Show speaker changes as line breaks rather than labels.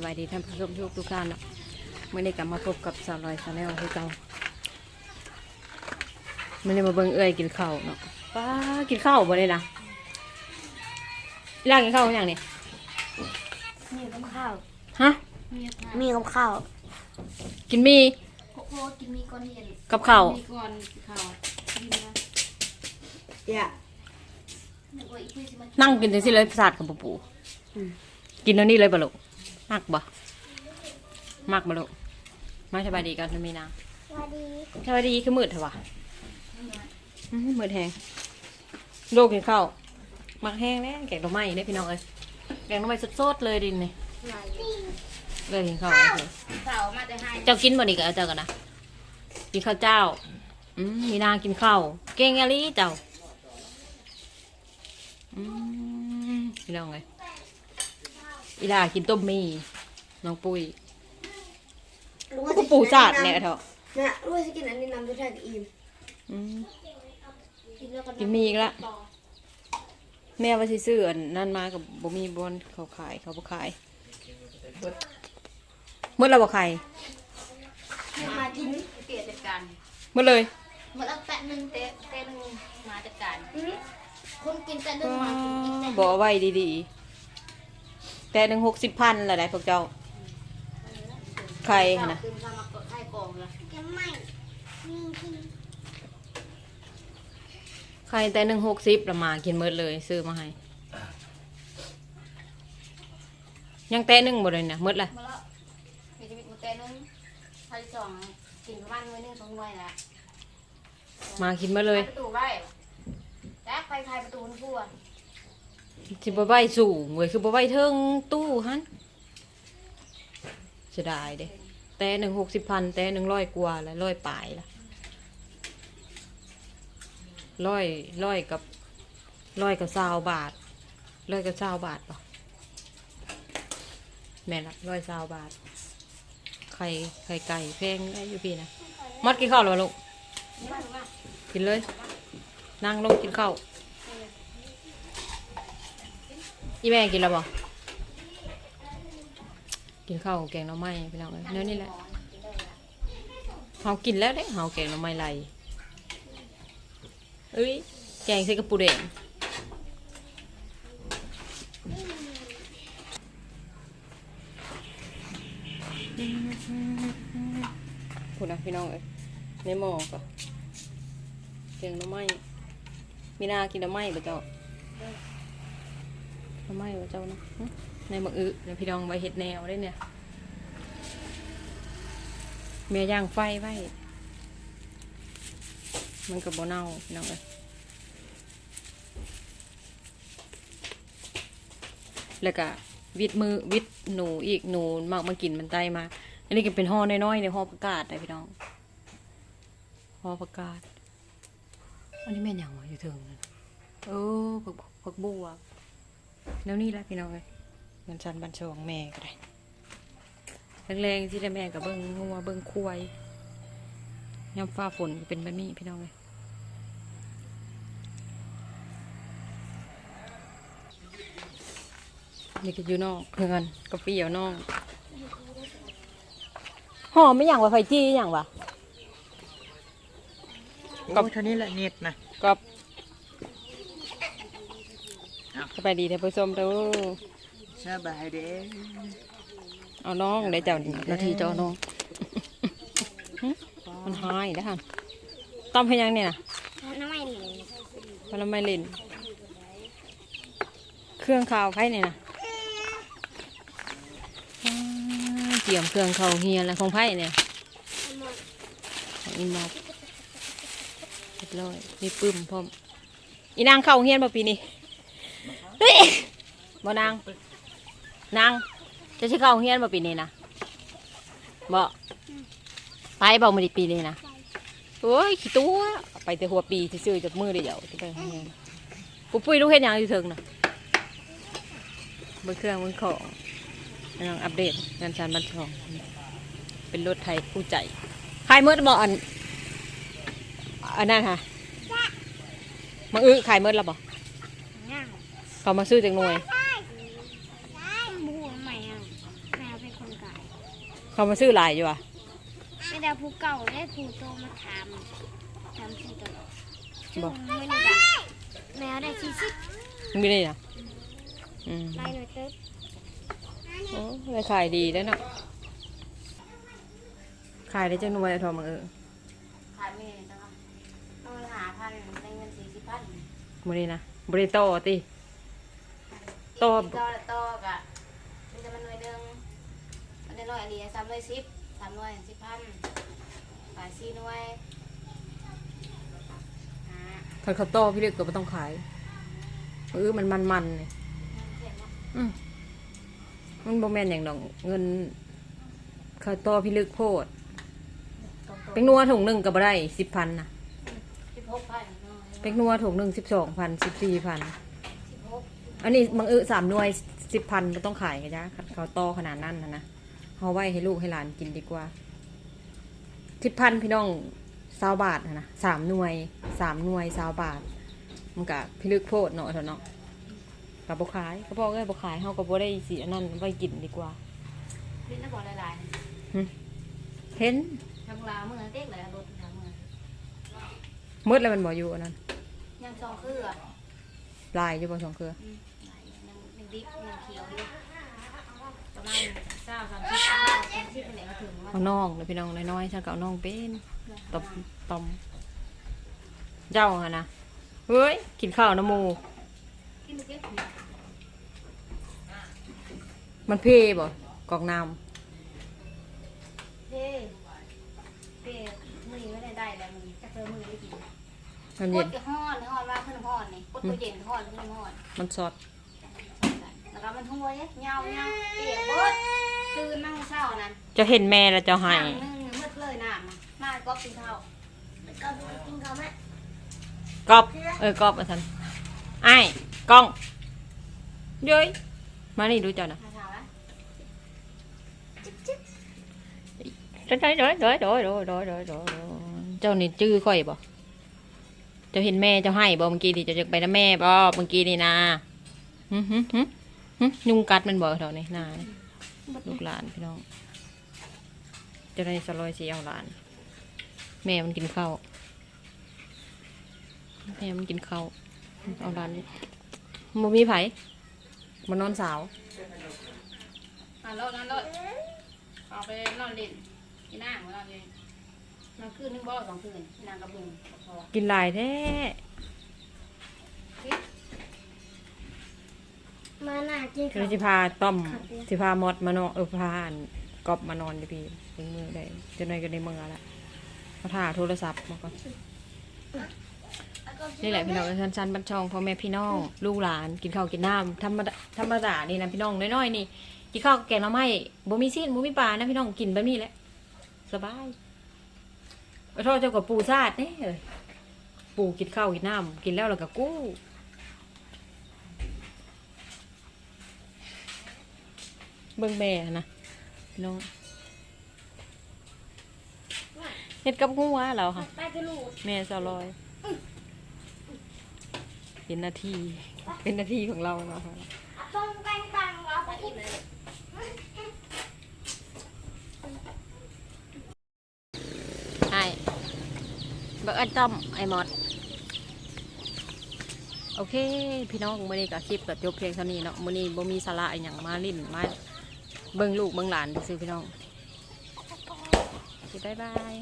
สบายดีท่านผู้ชมทุกทุกท่านเนาะเมื่อนี้กลับมาพบกับสาวลอยชาแนลที่เก่าเมื่อนี้มาเบิ่งเอ้อยกินข้าวเนาะป้ากินข้าวบ่เลยนะล่างกินข้าวอย่างนี้
มีกับข้าว
ฮะ
มีมีกับข้าว
กินมี
โคโค่กินมีก้อนเย็น
กับข้าว
มีก้อนข้าวกินนะอย่านึกว่าอีกทีสิมา
นั่งกินจังสิเลยประสาทกับปูกินแล้วนี่เลยบ่ลูก มักบ่มักบ่ลูกมาสบายดีกันมีนาง
สวัสดี
สบายดีคือมืดเถอะวะอื้อมืดแหงโลกกินข้าวมักแห้งแน่แกงดอกไม้ได้พี่น้องเอ้ยแกงดอกไม้สดๆเลยดินนี่เลยกินข้าวโอเค
ข้าวมาแต่ให้
เจ้ากินบ่นี่กับเจ้ากันนะกินข้าวเจ้าอืมมีนางกินข้าวเก่งอะไรเจ้าอืมพี่น้องเลย อีดากินต้มมีน้องปุ้ยกูปูสาดเนี่ยเถอะ
เนี่ยรู้ว่าจะกินอันนี้น้ำด้วยแทนอิ่ม
อืม
กินแล้วก็
กินมีอีกละแม่ว่าสิซื้ออันนั่นมากับบ่มีบอนเขาขายเขาบ่ขายเมื่อเราบ่ขาย
มากินเปลี่ยนจัดการ
เมื่อเลย
เมื่อแตะหนึ่งเตะเตะหนึ่งมาจัดการคนกินแต่หนึ่งมากินอีกแต่
บ่เอาไว้ดีๆ แต่หนึ่งหกสิบพันละได้พวกเจ้า ใครหั่นนะ
ตื่นมาก็ไข่กองเลยจะไม่มีกิน
ใครแต่หนึ่งหกสิบละมากินเมิดเลย ซื้อมาให้ ยังแต่หนึ่งบ่เลยเนี่ยเมิดเลย
มาแล้วมีชีวิตมาเตะหนึ่งไข่สองกินประมาณมื้อหนึงสองมื้อแหละ
มากินมาเลย
ประตูไว้แจ๊คไปทายประตูมันทั่ว
สิบ่ไหวสูงเว้ยคือบ่ไหวเทิงตู้หันเสียดายเด้แต่หนึ่งหกสิบพันแต่หนึ่งร้อยกว่าแล้วร้อยปลายละร้อยร้อยกับร้อยกับสาวบาทร้อยกับสาวบาทปะแม่ละร้อยสาวบาทไข่ไข่ไก่แพงได้อยู่พี่นะมัดกินข้าวหรอลูกกินเลยนั่งลงกินข้าว อีแม่กินแล้วบ่กินข้าวแกงหน่อไม้พี่น้องเอ้ยเนื้อนี่แหละเฮากินแล้วเด้เฮาแกงหน่อไม้ไหลเอ้ยแกงใส่กระปูแดงพูดนะพี่น้องเอ้ยในหม้อก็แกงหน่อไม้มีนากินหน่อไม้บ่เจ้า ทำไมวะเจ้านะหึในมักอึในพี่น้องไว้เห็ดแนวได้เนี่ยเมียย่างไฟไว้ มันกับโบเน่าพี่น้องเลยแล้วก็วิดมือวิดหนูอีกหนูมากมากินมันไตมา อันนี้ก็เป็นห่อน้อยๆในห่อประกาศนะพี่น้องห่อประกาศ อันนี้แม่นหยังวะอยู่เถิงนั่นเออผักผักบัว แล้วนี่แหละพี่น้องเลยเงินชันบันชองแม่ก็ได้แรงๆที่ได้แม่กับเบิ้งงัวเบิ้งควายยามฟ้าฝนก็เป็นแบบนี้พี่น้องเลยนี่ก็อยู่นอกเงินก็เปรี้ยวนอกหอมไม่อย่างวะไฟจี้อย่างวะ
ก็เท่านี้แหละเน็ตนะ
ก็ สบายดีท่านผู้ชมเด้อ
สบายเด้
เอาน้องได้เจ้านาทีเจ้าน้องหึมันหายแล้วค่ะต้มให้ยังเนี่ยนะ
น้ำไม่หนี
มันไม่เล่น เครื่องข้าวไผ่เนี่ยนะอ่าเตรียมเครื่องข้าวเฮียแล้วของไผ่เนี่ยของอินมอบเรียบร้อยมีปึ้มพร้อมอีนางเข้าเฮียนมาปีนี้ เฮ้ยบ่นางนางจะใช้เข้าเฮียนมาปีนี้นะบ่ไปบอกมาดิปีนี้นะโอ้ยขี้ตัวไปแต่หัวปีซื่อๆจากมือเดียวที่ไปโรงเฮียนกูปุ้ยลูกเห็นยังอยู่เถิงนะเบนเครื่องเบนของกำลังอัปเดตงานชานบันทอง เป็นรถไทยผู้ใจขายเมื่อบ่อันอันนั้นค่ะมังอื้อขายเมื่อแล้วบ่
ง่าย
เขามาซื้อจากหน่วย
ได้บูใหม่อะแมวไป
เขามาซื้อหลายอยู่อะ
ไม่ได้ผู้เก่าได้ผู้โตมาถามถามสิ่งตลอดซึ่ง
บอก
ไม่ได้แบบแมวได้ชี้ชิด
มึงไม่ได้นะอืม
ไล่หน่อยเติบ
โอ้ได้ขายดีแล้วเนาะขายได้จังหน่วยอะทอมังเออ
ขายไม่ได้นะครับต้องหาพันได้เงินสี่สิบพัน
มื้อนี้นะบ่ได้โตติ โต
โตละโตกะมันจะมันหน่วยหนึ่งมันได้หน่วยอันนี้สามหน่วยสิบสามหน่วยสิบพันขายสี่หน่วยหา
คันเขาโตพี่เล็กก็บ่ต้องขายเออมันมันๆนี่
เห็นไหม
อืมมันบ่แม่นหยังดอกเงินเขาโตพี่ลึกโพด
ตรง
เป็กนัวถุงหนึงก็บ่ได้10,000น่ะ
ๆสิบหกพันเนาะ
เป็กนัวถุงหนึง12,000 14,000
สิบหก
อันนี้บางเออสามหน่วย10,000บ่ต้องขายกันจ้ะเขาโตขนาดนั้นนะนะเฮาไว้ให้ลูกให้หลานกินดีกว่า10,000พี่น้อง20บาทนะนะสามหน่วยสามหน่วย20บาทมันก็พี่ลึกโพดเนาะเถอะเนาะก็บ่ขายก็บอกเอ้ยบ่ขายเฮาก็บ่ได้สิอันนั้นไว้กินดีกว่า
ลิ้นน่ะบอกหลายๆ
เห็น
ทางลาวเมื่อเด็กเลยรถทางเมื่อ
มืดแล้วมันบ่อยู่อันนั้น
ยังซองคืออะ
ลายอยู่บ่สองเครือ
อืมยังยังดิบยังเขียวอยู่ประมาณเก้าสามสิบเก้าสามสิบเป็นไหนมาถึงว่า
เอาน้องเลยพี่น้องน้อยๆฉันก็เอาน้องเป็นตบตอมเจ้าฮะนะเฮ้ยกินข้าวน้ำหมู
กินเมื่อกี้
มันเพ่บ่กอกน้
เพ่ น้ำก
เย็น
ห้อนห้อนมากขึ้นห้อนนี่กดตัวเย็นห้อนขึ้นฮ้อน
มันสอด
แล้วมันห้วยเงาเงาเปียกเบิดตื่นมาเช้านั้น
จะเห็นแม่แล้วจะหา
น้ยำนึ่งเมื่อเลยน้ำน่ะมาก็กินข้าวก็ดูกินเขาไหม
กอบ เออกอบมาทันไอ้กล้องเย้ยมานี่ดูเจ้านะ
มา
เช้ด้อยด้อยด้อยด้อยด้อยด้อยเจ้านี่จื้อค่อยบ่ เจ้าเห็นแม่เจ้าให้บ่เมื่อกี้นี่เจ้าจะไปนะแม่บ่เมื่อกี้นี่นะหึหึหึหึยุงกัดมันบ่เท่านี้นาลูกหลานพี่น้องจะได้สลอยสีเอาหลาน แม่มันกินข้าวแม่มันกินข้าวเอาหลานมมีไผมานอนสาว
นอนรถนอนรถออกไปนอนเล่นกินน้ำนอนเล่นนอ นคืนนึงบ่สองคืนนางกระบุงพอ
กินหลายแท้
มาหน้ากิน
คือสิพาต้อมสิพามอดมานอนเออพาอันกอบมานอนดิพี่เป็นมือได้จะหน่อยก็ได้มือละมาถ่าโทรศัพท์มาก่อนนี่แหละพี่น้องชันๆบัญชองพ่อแม่พี่น้องลูกหลานกินข้าวกินน้ำธรรมดาธรรมดานี่นะพี่น้องน้อยๆนี่กินข้าวกับแกงหน้ำไม้บ่มีซีนบ่มีปลานะพี่น้องกินแบบนี้แหละสบายขอ โทษเจ้ากับปูซาดเนี่ยเอ้ยปูกินข้าวกินน้ำกินแล้วแล้วก็กู้เบิ่งแม่นะพี่น้องเฮ็ดกับงัวเราค่ะ
ไปกระลูด
แม่สาวลอย เป็นหน้าที่เป็นหน้าที่ของเราเนาะค่ะ
ต้องแป้งตังเอาไปอีกเลย
ไอ้ บักอันต้อมไอ้หมอด โอเค พี่น้องมื้อนี้กับคลิปก็จบเพียงเท่านี้เนาะมื้อนี้บ่มีสาระอีหยังมาลิ้นมาเบิ่งลูกเบิ่งหลานซื่อพี่น้องบ๊ายบาย